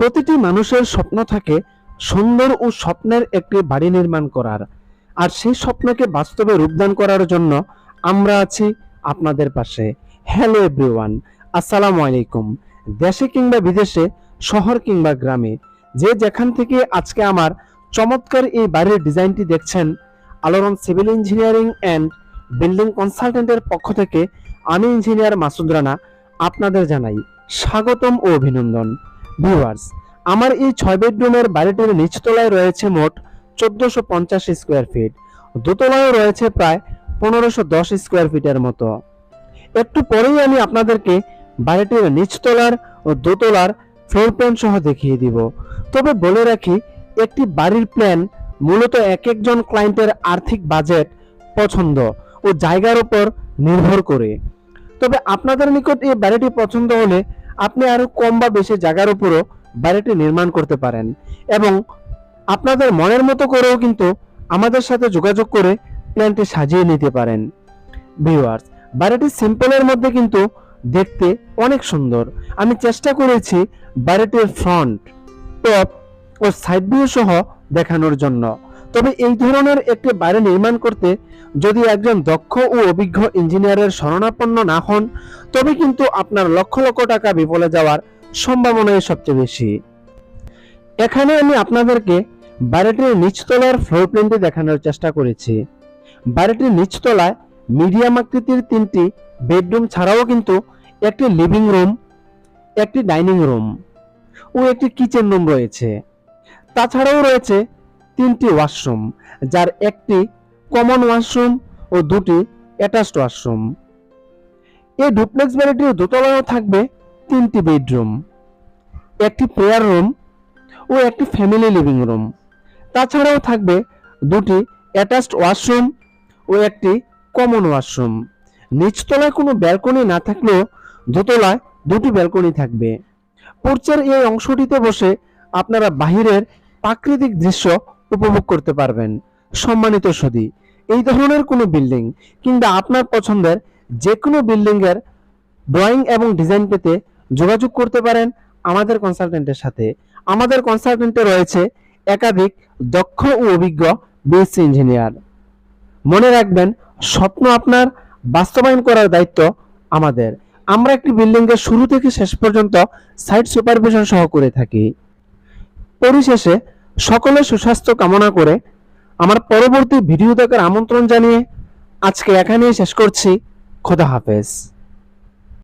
প্রতিটি মানুষের স্বপ্ন থাকে সুন্দর ও স্বপ্নের একটি বাড়ি নির্মাণ করার। আর সেই স্বপ্নকে বাস্তবে রূপদান করার জন্য আমরা আছি আপনাদের পাশে। হ্যালো এভরিওয়ান আসসালামু আলাইকুম। দেশে কিংবা বিদেশে, শহর কিংবা গ্রামে, যে যেখান থেকে আজকে আমার চমৎকার এই বাড়ির ডিজাইনটি দেখছেন, Aloron civil engineering and building কনসালটেন্টের পক্ষ থেকে আমি ইঞ্জিনিয়ার মাসুদ রানা, আপনাদের জানাই স্বাগতম ও অভিনন্দন। ভিউয়ার্স আমার এই ছয় বেডরুমের বাড়িটির নিচতলায় রয়েছে মোট চোদ্দশো পঞ্চাশ স্কোয়ার ফিট দোতলায় রয়েছে প্রায় পনেরোশো দশ স্কোয়ার ফিটের মতো। একটু পরেই আমি আপনাদেরকে বাড়িটির নিচতলার ও দোতলার ফ্লোর প্ল্যান সহ দেখিয়ে দিব। তবে বলে রাখি, একটি বাড়ির প্ল্যান মূলত এক একজন ক্লায়েন্টের আর্থিক বাজেট পছন্দ ও জায়গার উপর নির্ভর করে। তবে আপনাদের নিকট এই বাড়িটি পছন্দ হলে আপনি আরও কম বা বেশি জায়গার উপরও বাড়িটি নির্মাণ করতে পারেন। এবং আপনাদের মনের মতো করেও কিন্তু আমাদের সাথে যোগাযোগ করে প্ল্যানটি সাজিয়ে নিতে পারেন। ভিউয়ার্স, বাড়িটি সিম্পলের মধ্যে কিন্তু দেখতে অনেক সুন্দর। আমি চেষ্টা করেছি বাড়িটির ফ্রন্ট, টপ ও সাইড ভিউ সহ দেখানোর জন্য। তবে এই ধরনের একটি বাড়ি নির্মাণ করতে যদি একজন দক্ষ ও অভিজ্ঞ ইঞ্জিনিয়ারের শরণাপন্ন না হন, তবে কিন্তু আপনার লক্ষ লক্ষ টাকা বিফলে যাওয়ার সম্ভাবনাই সবচেয়ে বেশি। এখানে আমি আপনাদেরকে বাড়িটির নিচতলার ফ্লোর প্ল্যানটি দেখানোর চেষ্টা করেছি। বাড়িটির নিচতলায় মিডিয়াম আকৃতির তিনটি বেডরুম ছাড়াও কিন্তু একটি লিভিং রুম একটি ডাইনিং রুম ও একটি কিচেন রুম রয়েছে। তাছাড়াও রয়েছে তিনটি ওয়াশরুম, যার একটি কমন ওয়াশরুম ও দুটি অ্যাটাচড ওয়াশরুম। এই ডুপ্লেক্স বাড়িটির দোতলায়ও থাকবে তিনটি বেডরুম, একটি প্রেয়ার রুম ও একটি ফ্যামিলি লিভিং রুম। তাছাড়াও থাকবে দুটি অ্যাটাচড ওয়াশরুম ও একটি কমন ওয়াশরুম। নিচতলায় কোনো ব্যালকনি না থাকলেও দোতলায় দুটি ব্যালকনি থাকবে। পোর্চের এই অংশটিতে বসে আপনারা বাহিরের প্রাকৃতিক দৃশ্য উপভোগ করতে পারবেন। সম্মানিত সদী, এই ধরনের কোনো বিল্ডিং কিংবা আপনার পছন্দের যে কোনো বিল্ডিং এর ড্রয়িং এবং ডিজাইন পেতে যোগাযোগ করতে পারেন আমাদের কনসালটেন্টের সাথে। আমাদের কনসালটেন্টে রয়েছে একাধিক দক্ষ ও অভিজ্ঞ বিএসসি ইঞ্জিনিয়ার মনে রাখবেন, স্বপ্ন আপনার বাস্তবায়ন করার দায়িত্ব আমাদের। আমরা একটি বিল্ডিং এর শুরু থেকে শেষ পর্যন্ত সাইট সুপারভিশন সহ করে থাকি। পরিশেষে সকলের সুস্বাস্থ্য কামনা করে আমার পরবর্তী ভিডিও দেখার আমন্ত্রণ জানিয়ে আজকে এখানেই শেষ করছি। খোদা হাফেজ।